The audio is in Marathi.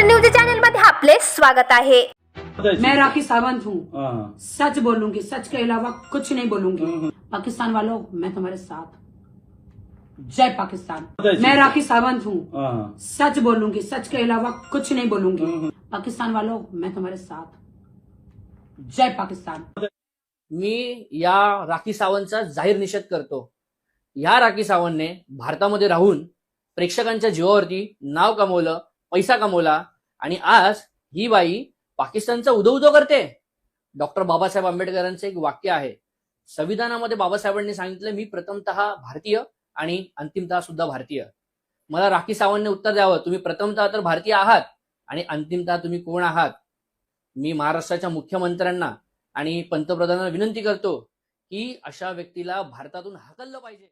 आपले स्वागत आहे. मैं राखी सावंत हूँ। हाँ. सच बोलूंगी सच के अलावा कुछ नहीं बोलूंगी। पाकिस्तान वालों मैं तुम्हारे साथ। जय पाकिस्तान। मैं राखी सावंत हूँ। हाँ. सच बोलूंगी सच के अलावा कुछ नहीं बोलूंगी। पाकिस्तान वालों मैं तुम्हारे साथ। जय पाकिस्तान। मी या राखी सावंतचा जाहीर निषेध करतो. या राखी सावंतने भारतामध्ये राहून प्रेक्षकांच्या जीवावरती नाव कमवलं पैसा कमवला आणि आज ही बाई पाकिस्तानचा उदो उदो करते. डॉक्टर बाबासाहेब आंबेडकरांचं एक वाक्य आहे. संविधानामध्ये बाबासाहेबांनी सांगितलं मी प्रथमतः भारतीय आणि अंतिमतः सुद्धा भारतीय. मला राखी सावंतने उत्तर द्यावं. तुम्ही प्रथमतः तर भारतीय आहात आणि अंतिमतः तुम्ही कोण आहात? मी महाराष्ट्राच्या मुख्यमंत्र्यांना आणि पंतप्रधानांना विनंती करतो की अशा व्यक्तीला भारतातून हाकललं पाहिजे.